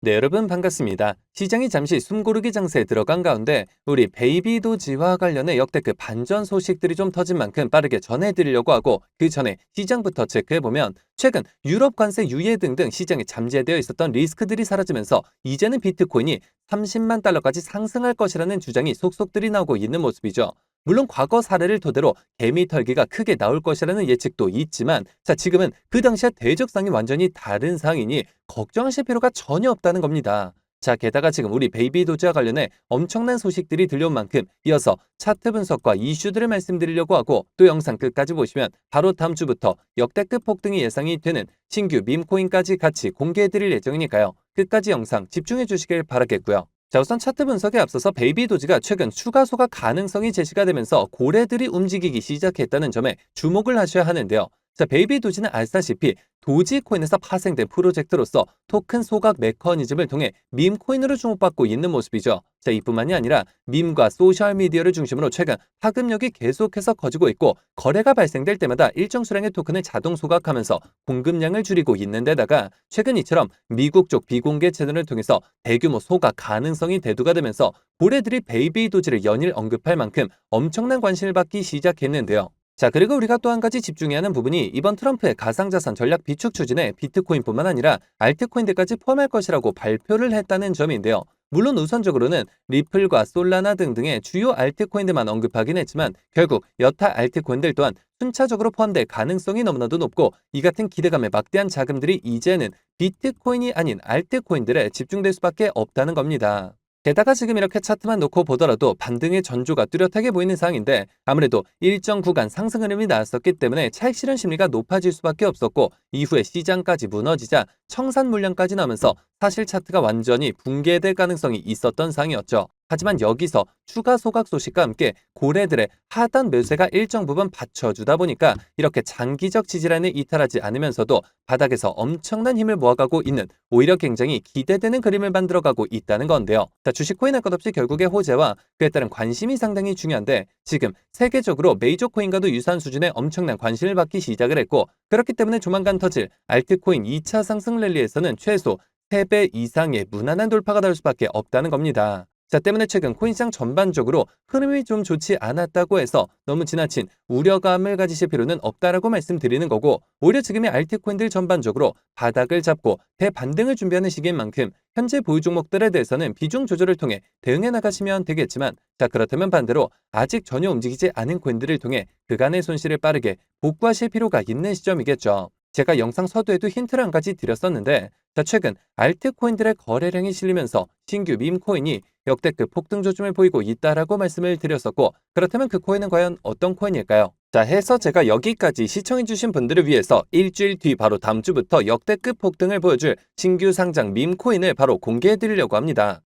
네, 여러분 반갑습니다. 시장이 잠시 숨고르기 장세에 들어간 가운데 우리 베이비 도지와 관련해 역대급 반전 소식들이 좀 터진 만큼 빠르게 전해드리려고 하고 그 전에 시장부터 체크해보면 최근 유럽 관세 유예 등등 시장에 잠재되어 있었던 리스크들이 사라지면서 이제는 비트코인이 30만 달러까지 상승할 것이라는 주장이 속속들이 나오고 있는 모습이죠. 물론 과거 사례를 토대로 개미 털기가 크게 나올 것이라는 예측도 있지만 자 지금은 그 당시와 대적 상이 완전히 다른 상황이니 걱정하실 필요가 전혀 없다는 겁니다. 자 게다가 지금 우리 베이비 도지와 관련해 엄청난 소식들이 들려온 만큼 이어서 차트 분석과 이슈들을 말씀드리려고 하고 또 영상 끝까지 보시면 바로 다음 주부터 역대급 폭등이 예상이 되는 신규 밈코인까지 같이 공개해드릴 예정이니까요. 끝까지 영상 집중해 주시길 바라겠고요. 자 우선 차트 분석에 앞서서 베이비 도지가 최근 추가 소각 가능성이 제시가 되면서 고래들이 움직이기 시작했다는 점에 주목을 하셔야 하는데요. 자 베이비 도지는 아시다시피 도지코인에서 파생된 프로젝트로서 토큰 소각 메커니즘을 통해 밈코인으로 주목받고 있는 모습이죠. 자 이뿐만이 아니라 밈과 소셜미디어를 중심으로 최근 파급력이 계속해서 커지고 있고 거래가 발생될 때마다 일정 수량의 토큰을 자동 소각하면서 공급량을 줄이고 있는 데다가 최근 이처럼 미국 쪽 비공개 채널을 통해서 대규모 소각 가능성이 대두가 되면서 고래들이 베이비 도지를 연일 언급할 만큼 엄청난 관심을 받기 시작했는데요. 자, 그리고 우리가 또 한 가지 집중해야 하는 부분이 이번 트럼프의 가상자산 전략 비축 추진에 비트코인뿐만 아니라 알트코인들까지 포함할 것이라고 발표를 했다는 점인데요. 물론 우선적으로는 리플과 솔라나 등등의 주요 알트코인들만 언급하긴 했지만 결국 여타 알트코인들 또한 순차적으로 포함될 가능성이 너무나도 높고 이 같은 기대감에 막대한 자금들이 이제는 비트코인이 아닌 알트코인들에 집중될 수밖에 없다는 겁니다. 게다가 지금 이렇게 차트만 놓고 보더라도 반등의 전조가 뚜렷하게 보이는 상황인데 아무래도 일정 구간 상승 흐름이 나왔었기 때문에 차익 실현 심리가 높아질 수밖에 없었고 이후에 시장까지 무너지자 청산 물량까지 나면서 사실 차트가 완전히 붕괴될 가능성이 있었던 상이었죠. 하지만 여기서 추가 소각 소식과 함께 고래들의 하단 매수세가 일정 부분 받쳐주다 보니까 이렇게 장기적 지지란을 이탈하지 않으면서도 바닥에서 엄청난 힘을 모아가고 있는 오히려 굉장히 기대되는 그림을 만들어가고 있다는 건데요. 자, 주식 코인할 것 없이 결국의 호재와 그에 따른 관심이 상당히 중요한데 지금 세계적으로 메이저 코인과도 유사한 수준의 엄청난 관심을 받기 시작을 했고 그렇기 때문에 조만간 터질 알트코인 2차 상승 랠리에서는 최소 3배 이상의 무난한 돌파가 나올 수밖에 없다는 겁니다. 자, 때문에 최근 코인시장 전반적으로 흐름이 좀 좋지 않았다고 해서 너무 지나친 우려감을 가지실 필요는 없다라고 말씀드리는 거고, 오히려 지금의 알트코인들 전반적으로 바닥을 잡고 대반등을 준비하는 시기인 만큼 현재 보유 종목들에 대해서는 비중 조절을 통해 대응해 나가시면 되겠지만, 자, 그렇다면 반대로 아직 전혀 움직이지 않은 코인들을 통해 그간의 손실을 빠르게 복구하실 필요가 있는 시점이겠죠. 제가 영상 서두에도 힌트를 한 가지 드렸었는데, 자, 최근 알트코인들의 거래량이 실리면서 신규 밈코인이 역대급 폭등 조짐을 보이고 있다라고 말씀을 드렸었고 그렇다면 그 코인은 과연 어떤 코인일까요? 자 해서 제가 여기까지 시청해주신 분들을 위해서 일주일 뒤 바로 다음 주부터 역대급 폭등을 보여줄 신규 상장 밈코인을 바로 공개해드리려고 합니다.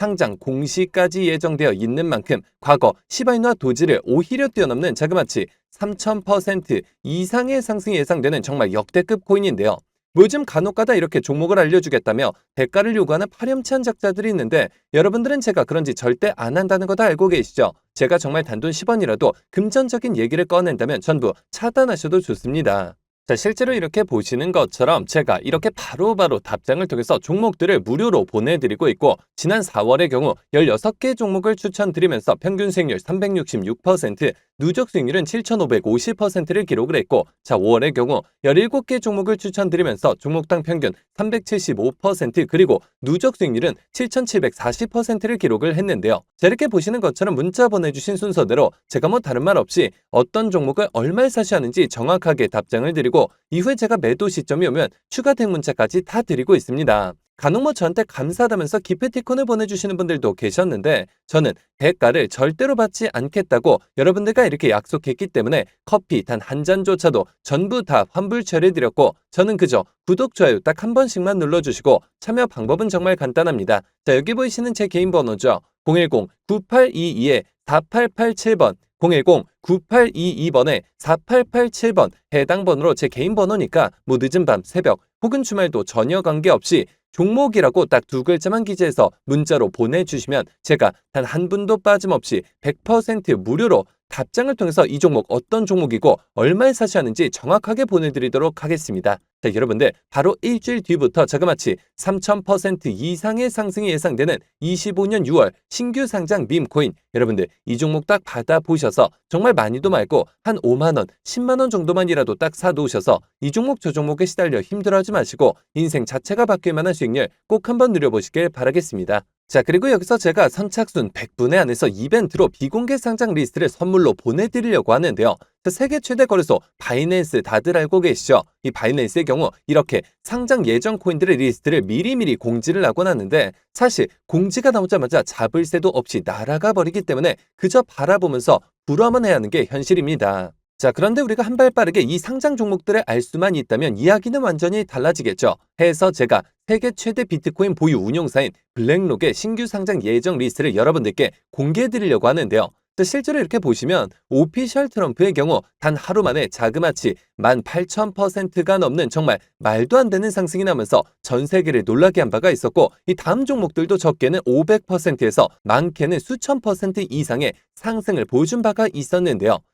상장 공시까지 예정되어 있는 만큼 과거 시바이누와 도지를 오히려 뛰어넘는 자그마치 3000% 이상의 상승이 예상되는 정말 역대급 코인인데요. 요즘 간혹가다 이렇게 종목을 알려주겠다며 대가를 요구하는 파렴치한 작자들이 있는데 여러분들은 제가 그런지 절대 안 한다는 거 다 알고 계시죠? 제가 정말 단돈 10원이라도 금전적인 얘기를 꺼낸다면 전부 차단하셔도 좋습니다. 자, 실제로 이렇게 보시는 것처럼 제가 이렇게 바로바로 바로 답장을 통해서 종목들을 무료로 보내드리고 있고 지난 4월의 경우 16개 종목을 추천드리면서 평균 수익률 366%, 누적 수익률은 7,550%를 기록을 했고 자 5월의 경우 17개 종목을 추천드리면서 종목당 평균 375% 그리고 누적 수익률은 7,740%를 기록을 했는데요. 자 이렇게 보시는 것처럼 문자 보내주신 순서대로 제가 뭐 다른 말 없이 어떤 종목을 얼마에 사셔야 하는지 정확하게 답장을 드리고 이후에 제가 매도 시점이 오면 추가 된 문자까지 다 드리고 있습니다. 간혹 뭐 저한테 감사하다면서 기프티콘을 보내주시는 분들도 계셨는데 저는 대가를 절대로 받지 않겠다고 여러분들과 이렇게 약속했기 때문에 커피 단 한 잔조차도 전부 다 환불 처리해드렸고 저는 그저 구독, 좋아요 딱 한 번씩만 눌러주시고 참여 방법은 정말 간단합니다. 자 여기 보이시는 제 개인 번호죠. 010-9822-4887번 010-9822번에 4887번 해당 번호로 제 개인 번호니까 뭐 늦은 밤, 새벽 혹은 주말도 전혀 관계없이 종목이라고 딱 두 글자만 기재해서 문자로 보내주시면 제가 단 한 분도 빠짐없이 100% 무료로 답장을 통해서 이 종목 어떤 종목이고 얼마에 사셔야 하는지 정확하게 보내드리도록 하겠습니다. 자, 여러분들 바로 일주일 뒤부터 자그마치 3000% 이상의 상승이 예상되는 25년 6월 신규 상장 밈코인 여러분들 이 종목 딱 받아보셔서 정말 많이도 말고 한 5만원, 10만원 정도만이라도 딱 사놓으셔서 이 종목 저 종목에 시달려 힘들어하지 마시고 인생 자체가 바뀔 만한 수익률 꼭 한번 누려보시길 바라겠습니다. 자, 그리고 여기서 제가 선착순 100분의 안에서 이벤트로 비공개 상장 리스트를 선물로 보내드리려고 하는데요. 자, 세계 최대 거래소 바이낸스 다들 알고 계시죠? 이 바이낸스의 경우 이렇게 상장 예정 코인들의 리스트를 미리미리 공지를 하곤 하는데 사실 공지가 나오자마자 잡을 새도 없이 날아가 버리기 때문에 그저 바라보면서 부러워만 해야 하는 게 현실입니다. 자, 그런데 우리가 한 발 빠르게 이 상장 종목들을 알 수만 있다면 이야기는 완전히 달라지겠죠. 해서 제가 세계 최대 비트코인 보유 운용사인 블랙록의 신규 상장 예정 리스트를 여러분들께 공개해 드리려고 하는데요. 또 실제로 이렇게 보시면 오피셜 트럼프의 경우 단 하루 만에 자그마치 18,000%가 넘는 정말 말도 안 되는 상승이 나면서 전 세계를 놀라게 한 바가 있었고 이 다음 종목들도 적게는 500%에서 많게는 수천 퍼센트 이상의 상승을 보여준 바가 있었는데요.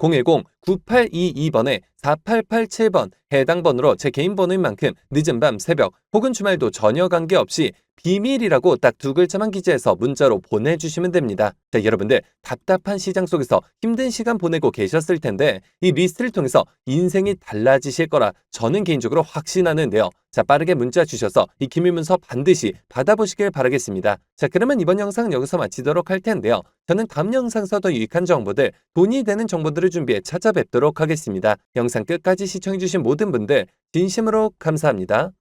010-9822번에 4887번 해당 번호로 제 개인 번호인 만큼 늦은 밤 새벽 혹은 주말도 전혀 관계없이 비밀이라고 딱 두 글자만 기재해서 문자로 보내주시면 됩니다. 자, 여러분들 답답한 시장 속에서 힘든 시간 보내고 계셨을 텐데 이 리스트를 통해서 인생이 달라지실 거라 저는 개인적으로 확신하는데요. 자, 빠르게 문자 주셔서 이 기밀 문서 반드시 받아보시길 바라겠습니다. 자, 그러면 이번 영상은 여기서 마치도록 할 텐데요. 저는 다음 영상에서 더 유익한 정보들, 돈이 되는 정보들을 준비해 찾아뵙도록 하겠습니다. 영상 끝까지 시청해주신 모든 분들 진심으로 감사합니다.